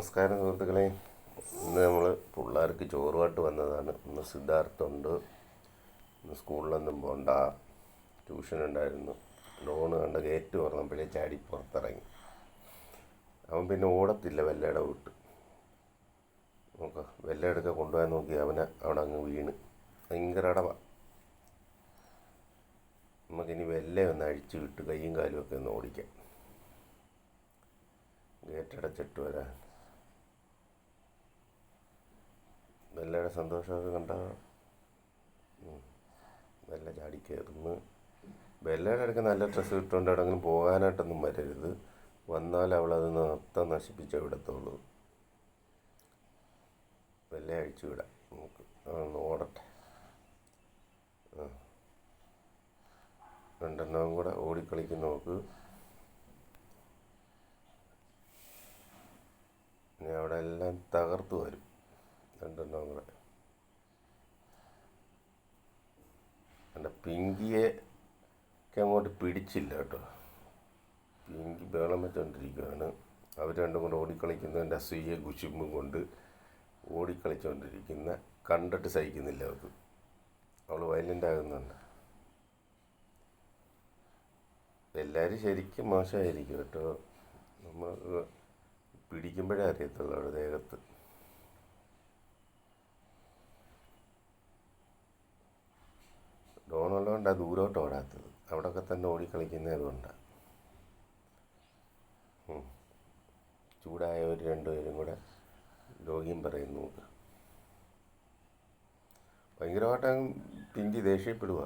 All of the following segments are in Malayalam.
നമസ്കാരം സുഹൃത്തുക്കളെ. ഇന്ന് നമ്മൾ പിള്ളേർക്ക് ചോറുമായിട്ട് വന്നതാണ്. ഇന്ന് സിദ്ധാർത്ഥുണ്ട്. ഇന്ന് സ്കൂളിലൊന്നും പോണ്ട. ട്യൂഷൻ ഉണ്ടായിരുന്നു ലോണ് കണ്ട ഗേറ്റ് തുറന്നപ്പോഴേ ചാടി പുറത്തിറങ്ങി. അവൻ പിന്നെ ഓടത്തില്ല വെല്ലയുടെ വിട്ട്. നോക്ക വെല്ലയെടുക്കെ കൊണ്ടുപോകാൻ നോക്കി അവനെ അവിടെ അങ്ങ് വീണ്. ഭയങ്കര അടവ. നമുക്കിനി വെല്ല ഒന്ന് അഴിച്ചു വിട്ട് കൈയും കാലും ഒക്കെ ഒന്ന് ഓടിക്കാം. ഗേറ്റടച്ചിട്ട് വരാൻ. സന്തോഷമൊക്കെ കണ്ട വെല്ല ചാടി കയറുന്നു വെല്ലയുടെ ഇടയ്ക്ക് നല്ല ഡ്രസ്സ് ഇട്ടുകൊണ്ട് എവിടെങ്കിലും പോകാനായിട്ടൊന്നും വരരുത്. വന്നാൽ അവളത് നൃത്തം നശിപ്പിച്ചേ വിടത്തുള്ളൂ വെല്ല അഴിച്ചു വിടാം. നമുക്ക് അതൊന്ന് ഓടട്ടെ. രണ്ടെണ്ണവും കൂടെ ഓടിക്കളിക്കുന്ന നോക്ക് ഇനി അവിടെ എല്ലാം തകർത്തു വരും. രണ്ടെണ്ണവും കൂടെ. പിങ്കിയെ അങ്ങോട്ട് പിടിച്ചില്ല കേട്ടോ. പിങ്കി ബേളം വെച്ചുകൊണ്ടിരിക്കുകയാണ് അവർ രണ്ടും കൂടെ ഓടിക്കളിക്കുന്നതിന്റെ അസൂയെ കുശുമ്പും കൊണ്ട് ഓടിക്കളിച്ചുകൊണ്ടിരിക്കുന്ന കണ്ടിട്ട് സഹിക്കുന്നില്ല അവർക്ക് അവൾ വയലന്റ് ആകുന്നുണ്ട്. എല്ലാവരും ശരിക്കും മോശമായിരിക്കും കേട്ടോ. നമ്മൾ പിടിക്കുമ്പോഴേ അറിയത്തുള്ളൂ അവിടെ ദേഹത്ത്. ഡോണുള്ളതുകൊണ്ടാണ് ദൂരോട്ട് ഓടാത്തത്. അവിടെയൊക്കെ തന്നെ ഓടിക്കളിക്കുന്നത് കൊണ്ടാണ് ചൂടായ ഒരു രണ്ടുപേരും കൂടെ ലോകിയും പറയുന്നു. ഭയങ്കരമായിട്ട് പിഞ്ചി ദേഷ്യപ്പെടുക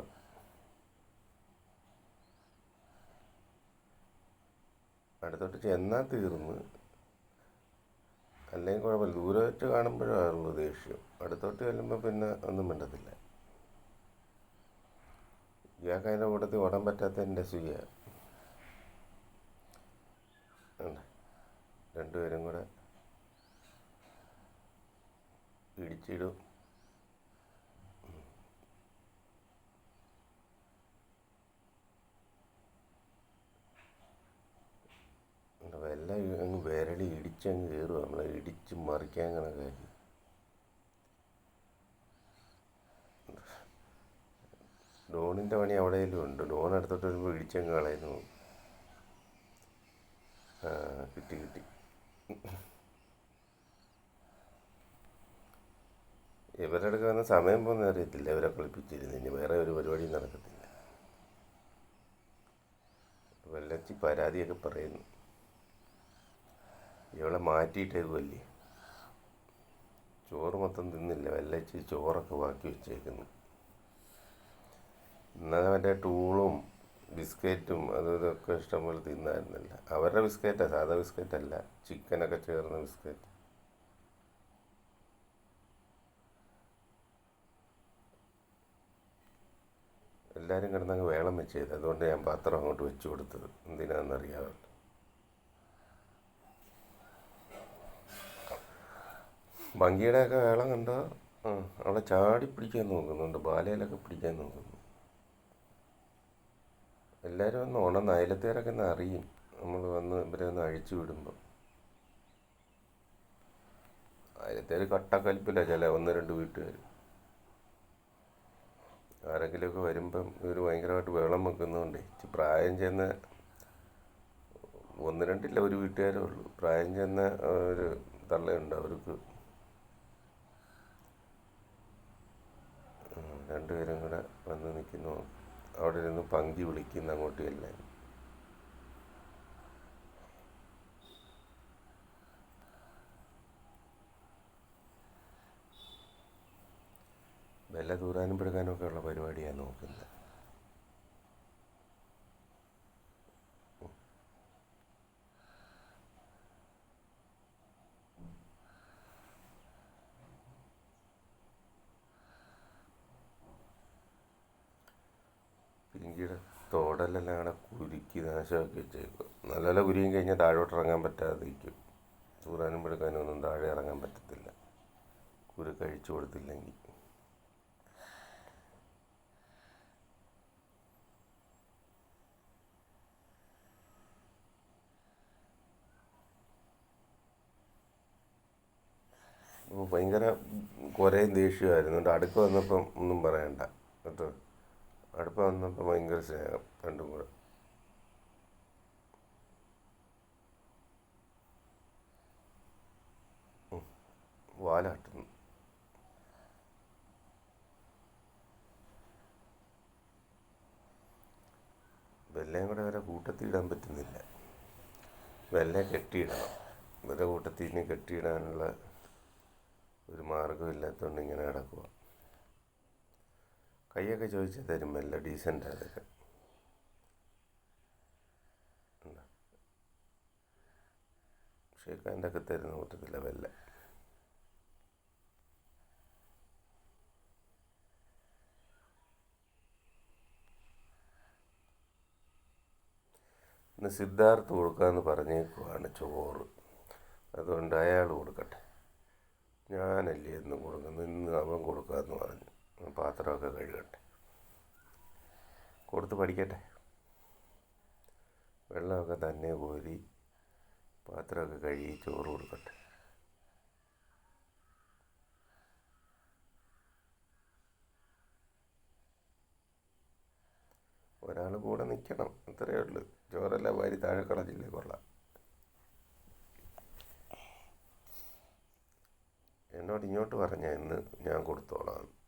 അടുത്തോട്ട് ചെന്നാൽ തീർന്ന്. അല്ലെങ്കിൽ കുഴപ്പമില്ല. ദൂരമായിട്ട് വെച്ച് കാണുമ്പോഴാണുള്ളൂ ദേഷ്യം. അടുത്തോട്ട് ചെല്ലുമ്പോൾ പിന്നെ ഒന്നും മിണ്ടത്തില്ല. ഇയാൾക്ക് അതിന്റെ കൂട്ടത്തിൽ ഓടാൻ പറ്റാത്തതിന്റെ സുഖ രണ്ടുപേരും കൂടെ ഇടിച്ചിടും എല്ലാം അങ്ങ് വിരളി ഇടിച്ചങ്ങ് കയറുക നമ്മളെ ഇടിച്ച് മറിക്കാൻ കണക്കാക്കി ഡോണിന്റെ പണി എവിടെയെങ്കിലും ഉണ്ട്. ലോൺ എടുത്തിട്ട് വരുമ്പോൾ ഇടിച്ചങ്ങ് കളയുന്നു. കിട്ടി കിട്ടി. ഇവരുടെ അടുക്ക വന്ന സമയം പോകുന്ന അറിയത്തില്ല. ഇവരെ കളിപ്പിച്ചിരുന്നു ഇനി വേറെ ഒരു പരിപാടിയും നടക്കത്തില്ല. വെല്ലച്ചി പരാതിയൊക്കെ പറയുന്നു. ഇവളെ മാറ്റിയിട്ടേക്കുമല്ലേ ചോറ് മൊത്തം തിന്നില്ല. വല്ലച്ചി ചോറൊക്കെ ബാക്കി വെച്ചേക്കുന്നു. ഇന്നലെ മറ്റേ ടൂളും ബിസ്ക്കറ്റും അതും ഇതൊക്കെ ഇഷ്ടംപോലെ തിന്നായിരുന്നില്ല. അവരുടെ ബിസ്ക്കറ്റാണ് സാധാ ബിസ്ക്കറ്റല്ല ചിക്കനൊക്കെ ചേർന്ന ബിസ്ക്കറ്റ് എല്ലാവരും കിടന്നങ്ങ് വേളം വെച്ചത് അതുകൊണ്ട് ഞാൻ പാത്രം അങ്ങോട്ട് വെച്ച് കൊടുത്തത്. എന്തിനാണെന്നറിയാമല്ലോ ഭംഗിയുടെയൊക്കെ വേളം കണ്ടോ? അവിടെ ചാടി പിടിക്കാൻ നോക്കുന്നുണ്ട് ബാലയിലൊക്കെ പിടിക്കാൻ നോക്കുന്നു എല്ലാവരും ഒന്ന് ഉണന്ന് അയലത്തേരൊക്കെ ഒന്ന് അറിയും. നമ്മൾ വന്ന് ഇവരെ ഒന്ന് അഴിച്ചു വിടുമ്പോൾ അയലത്തേര് കട്ടക്കൽപ്പില്ല ചില ഒന്ന് രണ്ട് വീട്ടുകാർ ആരെങ്കിലുമൊക്കെ വരുമ്പം ഇവർ ഭയങ്കരമായിട്ട് വെള്ളം വെക്കുന്നതുകൊണ്ടേ പ്രായം ചെന്ന ഒന്ന് രണ്ടില്ല ഒരു വീട്ടുകാരേ ഉള്ളൂ. പ്രായം ചെന്ന ഒരു തള്ളയുണ്ട് അവർക്ക്. രണ്ടുപേരും കൂടെ വന്ന് നിൽക്കുന്നു അവിടെ നിന്ന് പങ്കി വിളിക്കുന്ന അങ്ങോട്ട് എല്ലാം വില ദൂരാനും പിടുക്കാനും ഒക്കെ ഉള്ള പരിപാടിയാണ് നോക്കുന്നത് പിങ്കിയുടെ തോടലെല്ലാം കൂടെ കുരുക്കി നാശമാക്കി വെച്ചേക്കും നല്ല കുരിയും കഴിഞ്ഞാൽ താഴോട്ട് ഇറങ്ങാൻ പറ്റാതിരിക്കും. തൂറാനും പെടുക്കാനും ഒന്നും താഴെ ഇറങ്ങാൻ പറ്റത്തില്ല. കുരു കഴിച്ചു കൊടുത്തില്ലെങ്കിൽ. ഭയങ്കര കുറേയും ദേഷ്യമായിരുന്നു എന്നിട്ട് അടുപ്പ് വന്നപ്പം ഒന്നും പറയണ്ട. കേട്ടോ. അടുപ്പ് വന്നപ്പോൾ ഭയങ്കര സ്നേഹം രണ്ടും കൂടെ. വാലാട്ടുന്നു വെല്ലയും കൂടെ വരെ കൂട്ടത്തിൽ ഇടാൻ പറ്റുന്നില്ല. വെല്ല കെട്ടിയിടണം. ഇവരുടെ കൂട്ടത്തിൽ ഇനി കെട്ടിയിടാനുള്ള ഒരു മാർഗമില്ലാത്തതുകൊണ്ട് ഇങ്ങനെ കിടക്കുക കൈയൊക്കെ ചോദിച്ചാൽ തരും മെല്ലെ ഡീസന്റ് അതൊക്കെ ഷേഖാന്റെ ഒക്കെ തരുന്ന കൂട്ടത്തില്ല വെല്ല ഇന്ന് സിദ്ധാർത്ഥ് കൊടുക്കാമെന്ന് പറഞ്ഞേക്കുവാണ് ചോറ്. അതുകൊണ്ട് അയാൾ കൊടുക്കട്ടെ. ഞാനല്ലേ എന്നും കൊടുക്കുന്നത്? ഇന്ന് അവൻ കൊടുക്കാമെന്ന് പറഞ്ഞു. പാത്രമൊക്കെ കഴുകട്ടെ. കൊടുത്ത് പഠിക്കട്ടെ. വെള്ളമൊക്കെ തന്നെ കോരി പാത്രമൊക്കെ കഴുകി ചോറ് കൊടുക്കട്ടെ. ഒരാൾ കൂടെ നിൽക്കണം അത്രയേ ഉള്ളൂ. ചോറല്ല വാരി താഴെ കളഞ്ഞില്ലേ കൊള്ളാം. എന്നോട് ഇങ്ങോട്ട് പറഞ്ഞ ഇന്ന് ഞാൻ കൊടുത്തോളാം.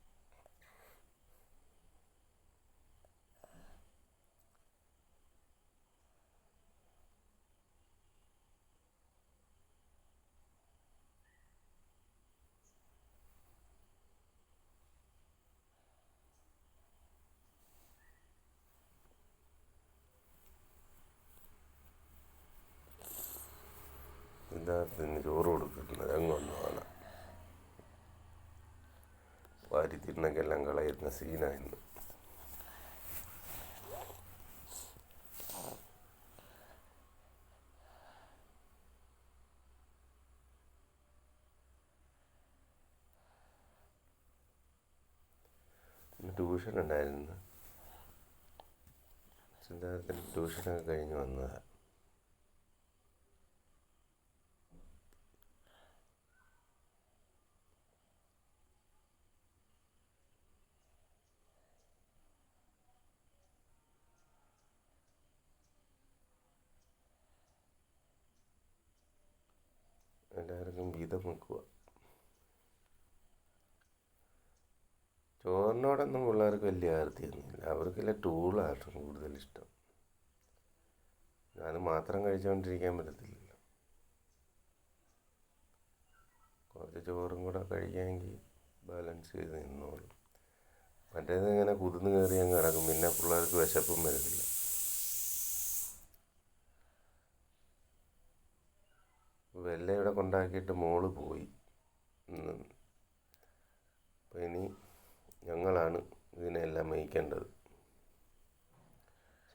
സിദ്ധാർത്ഥിന് ചോറ് കൊടുക്കുന്നത് അങ്ങൊന്നുമാണ്. വാരി തിന്നക്കെല്ലാം കളയുന്ന സീനായിരുന്നു. ട്യൂഷൻ ഉണ്ടായിരുന്നു സിദ്ധാർത്ഥിന് ട്യൂഷനൊക്കെ കഴിഞ്ഞ് വന്നതാണ് എല്ലാവർക്കും വീതം വെക്കുക. ചോറിനോടൊന്നും പിള്ളേർക്ക് വലിയ ആർത്തിയൊന്നുമില്ല. അവർക്കില്ല ടൂളാണ് കൂടുതൽ ഇഷ്ടം. മാത്രം കഴിച്ചുകൊണ്ടിരിക്കാൻ പറ്റത്തില്ലല്ലോ. കുറച്ച് ചോറും കൂടെ കഴിക്കാമെങ്കിൽ ബാലൻസ് ചെയ്ത് നിന്നോളും. മറ്റേത് ഇങ്ങനെ കുതിർന്ന് കയറി അങ്ങ് കിടക്കും പിന്നെ പിള്ളേർക്ക് വിശപ്പും വരത്തില്ല. വെല്ല ഇവിടെ കൊണ്ടാക്കിയിട്ട് മോൾ പോയി. അപ്പം ഇനി ഞങ്ങളാണ് ഇതിനെല്ലാം മേയ്ക്കേണ്ടത്.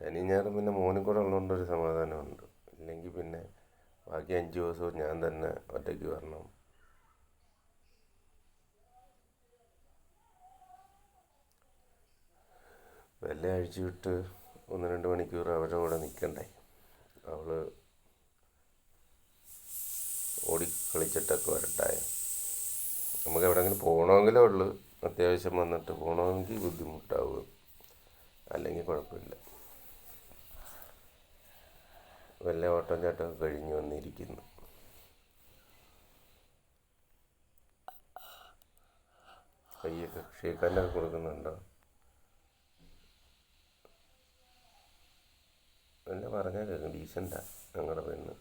ശനി ഞായറും പിന്നെ മോനും കൂടെ ഉള്ളതുകൊണ്ട് ഒരു സമാധാനമുണ്ട്. ഇല്ലെങ്കിൽ പിന്നെ ബാക്കി അഞ്ച് ദിവസവും ഞാൻ തന്നെ ഒറ്റയ്ക്ക് വരണം. വെല്ല അഴിച്ചു വിട്ട് ഒന്ന് രണ്ട് മണിക്കൂർ അവരുടെ കൂടെ നിൽക്കണ്ടേ? അവൾ ഓടി കളിച്ചിട്ടൊക്കെ വരട്ടായ? നമുക്ക് എവിടെയെങ്കിലും പോകണമെങ്കിലേ ഉള്ളൂ. അത്യാവശ്യം വന്നിട്ട് പോകണമെങ്കിൽ ബുദ്ധിമുട്ടാവുക അല്ലെങ്കിൽ കുഴപ്പമില്ല. വല്ല ഓട്ടം ചാട്ടമൊക്കെ കഴിഞ്ഞു വന്നിരിക്കുന്നു. കയ്യൊക്കെ ഷേക്കാനൊക്കെ കൊടുക്കുന്നുണ്ടോ? എന്നെ പറഞ്ഞാൽ കേൾക്കും ഡീസന്റാ ഞങ്ങളുടെ പെണ്ണ്.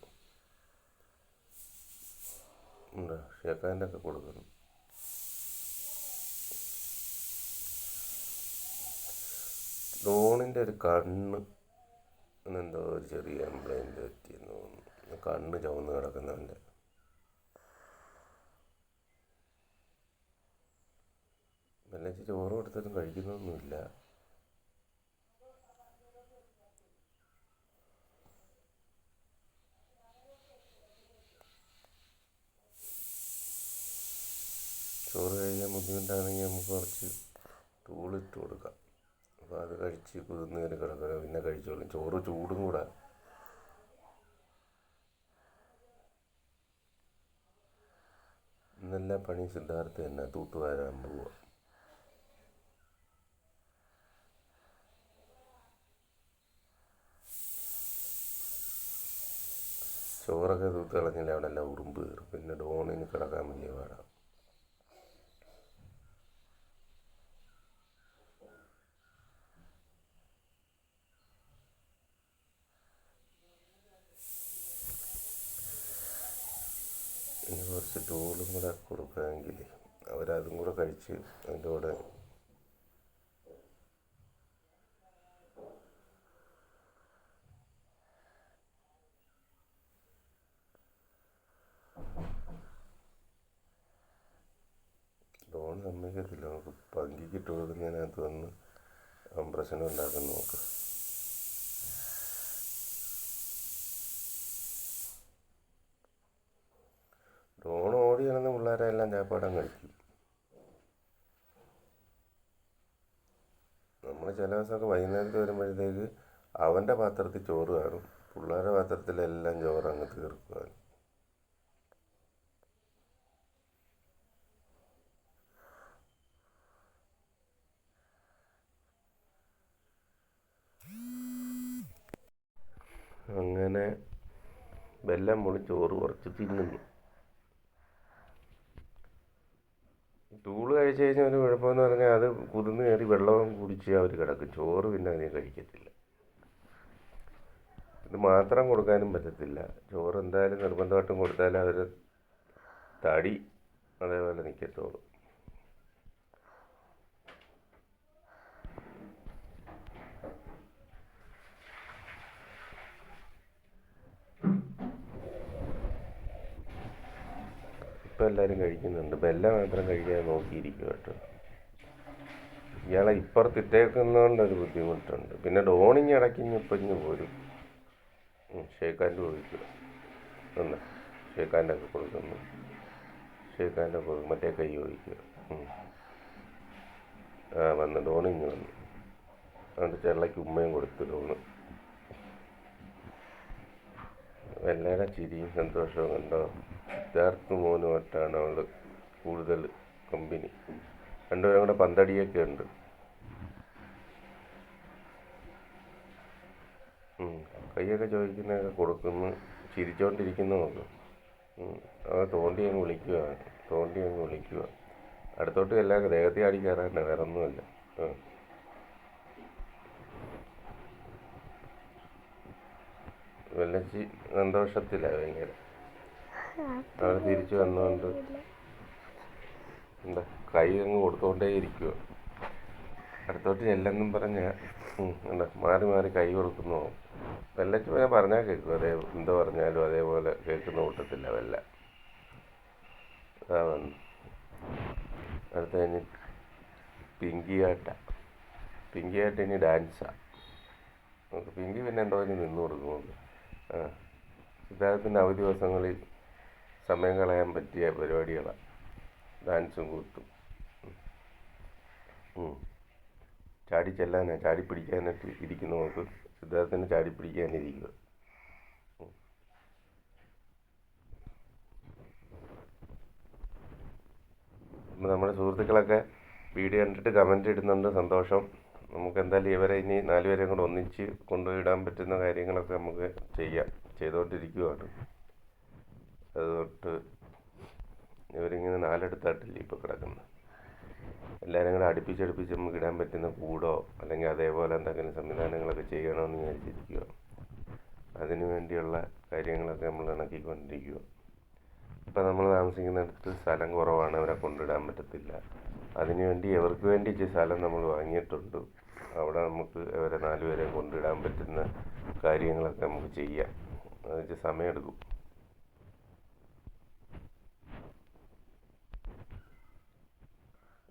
ഉണ്ടോ. ഷേക്കാന്റെ ഒക്കെ കൊടുക്കുന്നു ഡോണിന്റെ ഒരു കണ്ണ് എന്തോ ഒരു ചെറിയ കംപ്ലൈന്റ് പറ്റിയെന്ന് തോന്നുന്നു. കണ്ണ് ചുവന്ന് കിടക്കുന്നവന്റെ. വെല്ലച്ച് ചോറ് കൊടുത്തിട്ടും കഴിക്കുന്നൊന്നുമില്ല ചോറ് കഴിക്കാൻ ബുദ്ധിമുട്ടാണെങ്കിൽ നമുക്ക് കുറച്ച് ടൂളിട്ട് കൊടുക്കാം അപ്പോൾ അത് കഴിച്ച് കുതിർന്ന് കയറി കിടക്കുക പിന്നെ കഴിച്ചോളും. ചോറ് ചൂടും കൂടെ. നല്ല പണി സിദ്ധാർത്ഥ തന്നെ. തൂത്തുവാരാൻ പോവുക ചോറൊക്കെ തൂത്ത് കളഞ്ഞില്ല? അവിടെ എല്ലാം ഉറുമ്പ് കയറും. പിന്നെ ഡോണിന് കിടക്കാൻ വലിയ പാടാണ് ഇനി കുറച്ച് ടൂളും കൂടെ കൊടുക്കുകയെങ്കിൽ അവരതും കൂടെ കഴിച്ച് അതിന്റെ ലോൺ സമ്മതിക്കത്തില്ല. നമുക്ക് പങ്കി ഇട്ട് കൊടുക്കുന്നതിനകത്ത് വന്ന് അവൻ പ്രശ്നം ഉണ്ടാക്കാൻ നോക്ക്. ഡോൺ ഓടി കിടന്ന പിള്ളേരെല്ലാം ചാപ്പാടം കഴിക്കും നമ്മൾ ചില ദിവസമൊക്കെ വൈകുന്നേരത്ത് വരുമ്പോഴത്തേക്ക് അവന്റെ പാത്രത്തിൽ ചോറ് കാണും. പിള്ളേരുടെ പാത്രത്തിലെല്ലാം ചോറ് അങ്ങ് തീർക്കുക അങ്ങനെ വെല്ലം മുളി ചോറ് കുറച്ച് തിന്നുന്നു. കഴിച്ച് കഴിഞ്ഞാൽ ഒരു കുഴപ്പമെന്ന് പറഞ്ഞാൽ അത് കുതിർന്ന് കയറി വെള്ളവും കുടിച്ച് അവർ കിടക്കും. ചോറ് പിന്നെ അതിനെ കഴിക്കത്തില്ല. ഇത് മാത്രം കൊടുക്കാനും പറ്റത്തില്ല. ചോറ് എന്തായാലും നിർബന്ധമായിട്ടും കൊടുത്താൽ അവർ തടി അതേപോലെ നിൽക്കത്തുള്ളൂ ഇപ്പം എല്ലാവരും കഴിക്കുന്നുണ്ട്. ബെല്ല മാത്രം കഴിക്കാൻ നോക്കിയിരിക്കും കേട്ടോ. ഇയാളെ ഇപ്പുറത്തിട്ടേക്കുന്നതുകൊണ്ട് ഒരു ബുദ്ധിമുട്ടുണ്ട്. പിന്നെ ഡോണിങ് ഇടയ്ക്കിഞ്ഞ് ഇപ്പഞ്ഞ് പോരും. ഷേക്കാന്റെ ഒഴിക്കുക ഒന്ന് ഷേക്കാന്റെ ഒക്കെ കൊടുക്കുന്നു. ഷേക്കാന്റെ കൊടുക്കും മറ്റേ കൈ ചോദിക്കുക ആ വന്ന് ഡോണിങ് വന്നു. അതുകൊണ്ട് ചെള്ളയ്ക്ക് ഉമ്മയും കൊടുത്തു ഡോണ് വെള്ളയുടെ ചിരിയും സന്തോഷവും കണ്ടോ? സിദ്ധാർത്ഥ് മോനുമായിട്ടാണ് അവൾ കൂടുതൽ കമ്പനി രണ്ടുപേരും കൂടെ പന്തടിയൊക്കെ ഉണ്ട്. കൈയൊക്കെ ചോദിക്കുന്നതൊക്കെ കൊടുക്കുന്നു. ചിരിച്ചോണ്ടിരിക്കുന്നു നോക്കും അവ തോണ്ടി അങ്ങ് വിളിക്കുക തോണ്ടി അങ്ങ് വിളിക്കുക അടുത്തോട്ട് എല്ലാം ദേഹത്തെ ആടി കയറാണ്ട് വേറെ ഒന്നുമല്ല വെള്ളച്ചി സന്തോഷത്തിലാണ് ഭയങ്കര. അവൾ തിരിച്ചു വന്നുകൊണ്ട് എന്താ കൈ അങ്ങ് കൊടുത്തോണ്ടേ ഇരിക്കുക അടുത്തോട്ട് ചെല്ലെന്നും പറഞ്ഞ എന്താ മാറി മാറി കൈ കൊടുക്കുന്നു. വെല്ലച്ചു ഞാൻ പറഞ്ഞാൽ കേൾക്കും അതേ എന്തോ പറഞ്ഞാലും അതേപോലെ കേൾക്കുന്ന കൂട്ടത്തില്ല വെല്ല അതാ വന്നു. അടുത്ത കഴിഞ്ഞ് പിങ്കിയാട്ട. പിങ്കിയാട്ട ഇനി ഡാൻസാ. പിങ്കി പിന്നെ എന്തോ നിന്ന് കൊടുക്കുന്നു നമുക്ക് ആ സിദ്ധാർത്ഥത്തിന്റെ അവധി ദിവസങ്ങളിൽ സമയം കളയാൻ പറ്റിയ പരിപാടികളാണ് ഡാൻസും കൂത്തും. ചാടി ചെല്ലാനാ. ചാടി പിടിക്കാനായിട്ട് ഇരിക്കുന്ന നമുക്ക്. സിദ്ധാർത്ഥിനെ ചാടി പിടിക്കാനിരിക്കുക നമ്മുടെ സുഹൃത്തുക്കളൊക്കെ വീഡിയോ കണ്ടിട്ട് കമന്റ് ഇടുന്നുണ്ട്. സന്തോഷം. നമുക്ക് എന്തായാലും ഇവരെ ഇനി നാലുപേരെയും കൂടെ ഒന്നിച്ച് കൊണ്ടുപോയിടാൻ പറ്റുന്ന കാര്യങ്ങളൊക്കെ നമുക്ക് ചെയ്യാം. ചെയ്തുകൊണ്ടിരിക്കുവാണ് അതുതൊട്ട് ഇവരിങ്ങനെ നാലെടുത്തായിട്ടില്ലേ ഇപ്പോൾ കിടക്കുന്നത്. എല്ലാവരും കൂടെ അടുപ്പിച്ചടുപ്പിച്ച് നമുക്ക് ഇടാൻ പറ്റുന്ന കൂടോ അല്ലെങ്കിൽ അതേപോലെ എന്തെങ്കിലും സംവിധാനങ്ങളൊക്കെ ചെയ്യണമെന്ന് വിചാരിച്ചിരിക്കുക അതിനു വേണ്ടിയുള്ള കാര്യങ്ങളൊക്കെ നമ്മൾ ഇണക്കിക്കൊണ്ടിരിക്കുക ഇപ്പം നമ്മൾ താമസിക്കുന്നിടത്ത് സ്ഥലം കുറവാണ് അവരെ കൊണ്ടിടാൻ പറ്റത്തില്ല. അതിനുവേണ്ടി എവർക്ക് വേണ്ടി സ്ഥലം നമ്മൾ വാങ്ങിയിട്ടുണ്ട്. അവിടെ നമുക്ക് അവരെ നാലുപേരെ കൊണ്ടിടാൻ പറ്റുന്ന കാര്യങ്ങളൊക്കെ നമുക്ക് ചെയ്യാം. അത് വെച്ചാൽ സമയമെടുക്കും.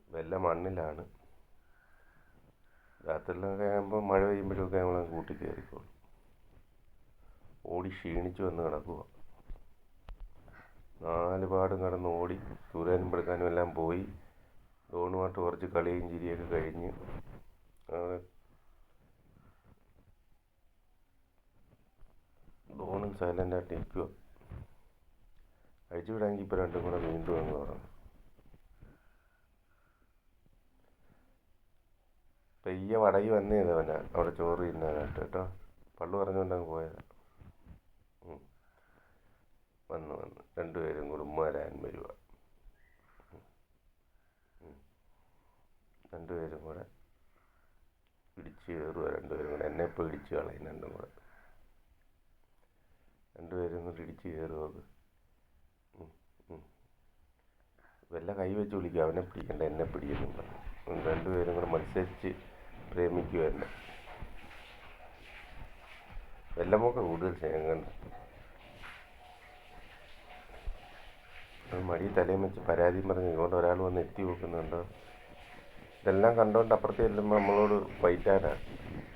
വല്ല മണ്ണിലാണ്. രാത്രിയിലൊക്കെ ആകുമ്പോൾ മഴ പെയ്യുമ്പോഴൊക്കെ നമ്മൾ കൂട്ടി കയറിക്കോളും ഓടി ക്ഷീണിച്ച് വന്ന് കിടക്കുക നാല് പാടും കടന്ന് ഓടി ചൂരാനും പെടുക്കാനും എല്ലാം പോയി. ഡോണുമായിട്ട് കുറച്ച് കളിയും ചിരിയൊക്കെ കഴിഞ്ഞ് അവിടെ സൈലന്റായിട്ട് ഇരിക്കുക അഴിച്ചു വിടാമെങ്കിൽ ഇപ്പോൾ രണ്ടും കൂടെ വീണ്ടും അങ്ങ് തുറന്നു പെയ്യ വടകി വന്നു ചെയ്തവനാ അവിടെ ചോറ് തിന്നാനായിട്ട് കേട്ടോ. പള്ളു പറഞ്ഞുകൊണ്ടങ്ങ് പോയതാ. വന്നു വന്നു. രണ്ടുപേരും കുടുംബരാൻ വരുക രണ്ടുപേരും കൂടെ ഇടിച്ച് കയറുക രണ്ടുപേരും കൂടെ എന്നെ ഇപ്പോൾ ഇടിച്ച് കളയും രണ്ടും കൂടെ. രണ്ടുപേരും കൂടെ ഇടിച്ച് കയറുക അത്. വല്ല കൈ വിളിക്കുക അവനെ പിടിക്കണ്ട എന്നെ പിടിക്കുന്നു പറഞ്ഞു. ഉം, രണ്ടുപേരും കൂടെ മത്സരിച്ച് പ്രേമിക്കുക എന്നെ വെല്ലമൊക്കെ കൂടുതൽ സ്നേഹം മടി തലയും വെച്ച് പരാതിയും പറഞ്ഞ് ഇങ്ങോട്ട് ഒരാൾ വന്ന് എത്തി നോക്കുന്നുണ്ട്. ഇതെല്ലാം കണ്ടോണ്ട് അപ്പുറത്ത് ചെല്ലുമ്പോൾ നമ്മളോട് വൈറ്റാനാ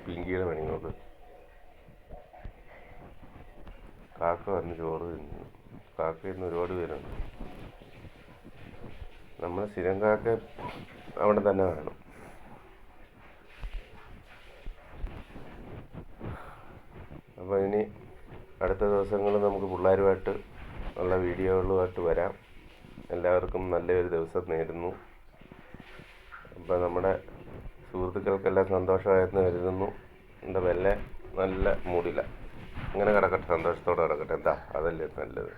പിങ്കിയുടെ നോക്ക്. കാക്ക വന്ന് ചോറ് തിന്നു. കാക്കയിൽ ഒരുപാട് പേരുണ്ട്. നമ്മൾ സ്ഥിരം കാക്ക അവിടെ തന്നെ കാണും അപ്പോൾ ഇനി അടുത്ത ദിവസങ്ങളിൽ നമുക്ക് പിള്ളേരുമായിട്ട് ഉള്ള വീഡിയോകളുമായിട്ട് വരാം. എല്ലാവർക്കും നല്ലൊരു ദിവസം നേരുന്നു. അപ്പോൾ നമ്മുടെ സുഹൃത്തുക്കൾക്കെല്ലാം സന്തോഷമായെന്ന് കരുതുന്നു. എന്റെ വെല്ല നല്ല മൂടില്ല. അങ്ങനെ കിടക്കട്ടെ സന്തോഷത്തോടെ കിടക്കട്ടെ. എന്താ? അതല്ലേ നല്ലത്.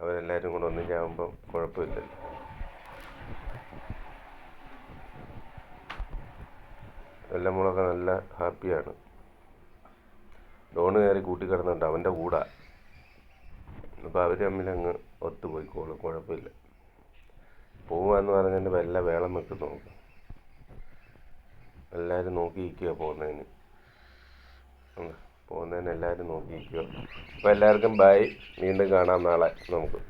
അവരെല്ലാവരും കൂടെ ഒന്നിച്ചാകുമ്പം കുഴപ്പമില്ലല്ലോ. മുളൊക്കെ നല്ല ഹാപ്പിയാണ്. ലോണ് കയറി കൂട്ടിക്കിടന്നുണ്ട് അവന്റെ കൂടെ. അപ്പോൾ അവർ തമ്മിൽ അങ്ങ് ഒത്തുപോയിക്കോളും കുഴപ്പമില്ല. പോവാന്ന് പറഞ്ഞതിന്റെ വല്ല വേളം വെക്ക് നോക്കും. എല്ലാവരും നോക്കിയിരിക്കുക പോകുന്നതിന്. പോകുന്നതിന് എല്ലാവരും നോക്കിയിരിക്കുക അപ്പോൾ എല്ലാവർക്കും ബൈ വീണ്ടും കാണാം നാളെ നമുക്ക്.